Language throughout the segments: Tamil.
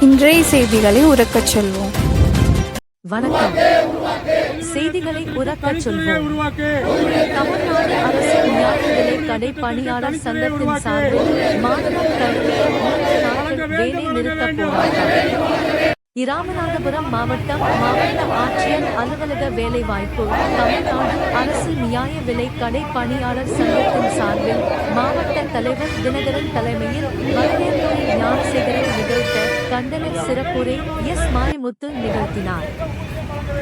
இன்றைய செய்திகளை உறக்கச் சொல்வோம். வணக்கம். செய்திகளை உறக்கச் சொல்வோம். தமிழ்நாடு அரசு நியாய விலை கடை பணியாளர் சங்கத்தின் சார்பில் மாணவர் கல்வி வேலை நிறுத்த போராட்டம். இராமநாதபுரம் மாவட்டம் மாவட்ட ஆட்சியர் அலுவலக வேலைவாய்ப்பு தமிழ்நாடு அரசு நியாய விலை கடை பணியாளர் சங்கத்தின் சார்பில் மாவட்ட தலைவர் தினகரன் தலைமையில் வரவேற்புரை ஞானசேகரன் நிகழ்த்த கண்டன சிறப்புரை எஸ் மாரிமுத்து நிகழ்த்தினார்.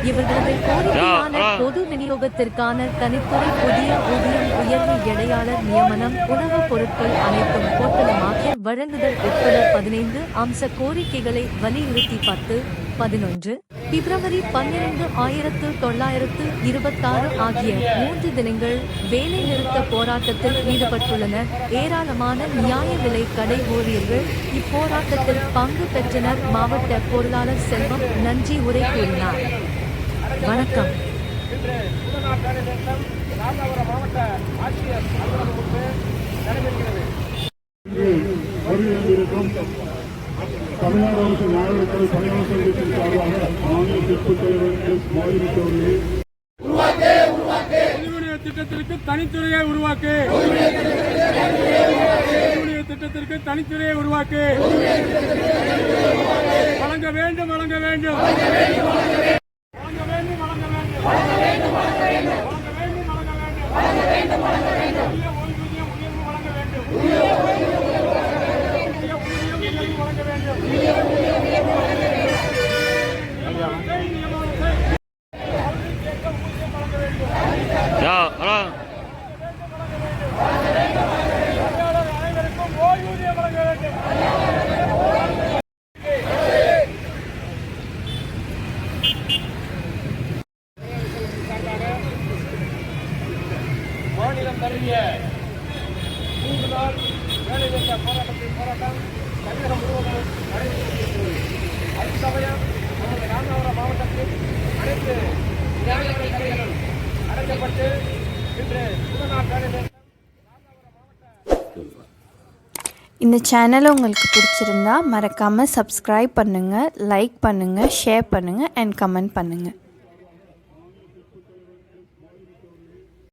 இவர்களது கோரிக்கையான பொது விநியோகத்திற்கான தனித்துறை புதிய ஊதியம் உயர்வு எடையாளர் நியமனம் உணவுப் பொருட்கள் அனைத்தும் பொட்டலமாக்கி வழங்குதல் உட்பட பதினைந்து அம்ச கோரிக்கைகளை வலியுறுத்தி பத்து பதினொன்று பிப்ரவரி பன்னிரண்டு ஆயிரத்து தொள்ளாயிரத்து இருபத்தாறு ஆகிய மூன்று தினங்கள் வேலை நிறுத்த போராட்டத்தில் ஈடுபட்டுள்ளனர் ஏராளமான நியாய விலை கடை ஊழியர்கள் இப்போராட்டத்தில் பங்கு பெற்றனர் மாவட்ட பொருளாளர் செல்வம் நன்றி உரை கூறினார். வணக்கம். மாவட்ட ஆட்சியர் நடைபெறுகிறது. தமிழ்நாடு அரசு நியாயத்துறை பணியாளர் சங்கத்தின் சார்பாக மாநில திருப்பு தலைவர் எஸ் அவர்களே. திட்டத்திற்கு தனித்துறையை உருவாக்கு. திட்டத்திற்கு தனித்துறையை உருவாக்கு. வழங்க வேண்டும் வழங்க வேண்டும். 야, 하나. மாநிலம் தழுவிய மூன்று நாள் வேலை நிறுத்த போராட்டத்தின் போராட்டம் தமிழகம் முழுவதும் நடைபெற்று அதே சமயம் நமது ராமநாதபுரம் மாவட்டத்தில் அனைத்து நியாய கடைகளும் அடைக்கப்பட்டு இன்று முதல் நாள் வேலை நிறுத்தம் இந்த சேனலை உங்களுக்கு பிடிச்சிருந்தா மறக்காமல் சப்ஸ்கிரைப் பண்ணுங்கள் லைக் பண்ணுங்கள் ஷேர் பண்ணுங்கள் அண்ட் கமெண்ட் பண்ணுங்கள்